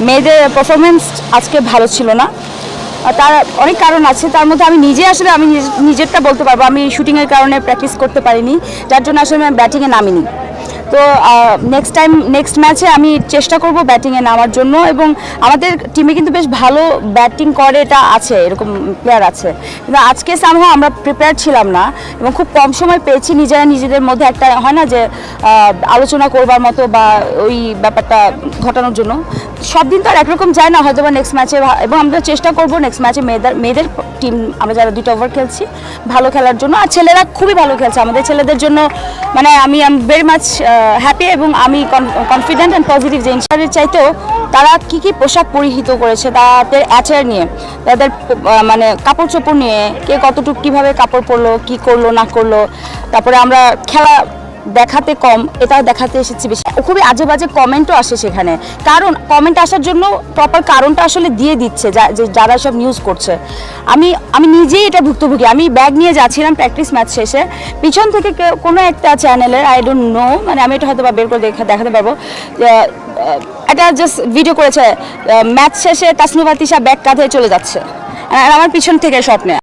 মেয়েদের পারফরমেন্স আজকে ভালো ছিল না। তার অনেক কারণ আছে, তার মধ্যে আমি নিজে আসলে আমি নিজ- নিজেরটা বলতে পারব, আমি শুটিংয়ের কারণে প্র্যাকটিস করতে পারিনি, যার জন্য আসলে আমি ব্যাটিংয়ে নামিনি। তো নেক্সট টাইম নেক্সট ম্যাচে আমি চেষ্টা করব ব্যাটিংয়ে নামার জন্য এবং আমাদের টিমে কিন্তু বেশ ভালো ব্যাটিং করে এটা আছে, এরকম প্লেয়ার আছে। কিন্তু আজকে সামহাও আমরা প্রিপেয়ার ছিলাম না এবং খুব কম সময় পেয়েছি নিজেরা নিজেদের মধ্যে একটা, হয় না যে আলোচনা করবার মতো বা ওই ব্যাপারটা ঘটানোর জন্য। সব দিন তো আর একরকম যায় না হয়তো বা নেক্সট ম্যাচে এবং আমরা চেষ্টা করব নেক্সট ম্যাচে মেয়েদের মেয়েদের টিম আমরা যারা দুটো ওভার খেলছি, ভালো খেলার জন্য। আর ছেলেরা খুবই ভালো খেলছে। আমাদের ছেলেদের জন্য মানে আমি আম ভেরি মাচ হ্যাপি এবং আমি কনফিডেন্ট অ্যান্ড পজিটিভ যে ইনশারের চাইতেও তারা কি কি পোশাক পরিহিত করেছে, তাদের অ্যাচার নিয়ে, তাদের মানে কাপড় চোপড় নিয়ে, কে কতটুকু কীভাবে কাপড় পরলো, কি করল, না করল, তারপরে আমরা খেলা দেখাতে কম এটা দেখাতে এসেছি বেশি। খুবই আজে বাজে কমেন্টও আসে সেখানে। কারণ কমেন্ট আসার জন্য প্রপার কারণটা আসলে দিয়ে দিচ্ছে যারা সব নিউজ করছে। আমি আমি নিজেই এটা ভুক্তভোগী। আমি ব্যাগ নিয়ে যাচ্ছিলাম প্র্যাকটিস ম্যাচ শেষে। পিছন থেকে কোনো একটা চ্যানেলের আই ডোন্ট নো মানে আমি এটা হয়তো বা বের করে দেখা- দেখাতে পারব। এটা জাস্ট ভিডিও করেছে ম্যাচ শেষে তাসনুভা তিশা ব্যাগ কাঁধে চলে যাচ্ছে। আর আমার পিছন থেকে নেয়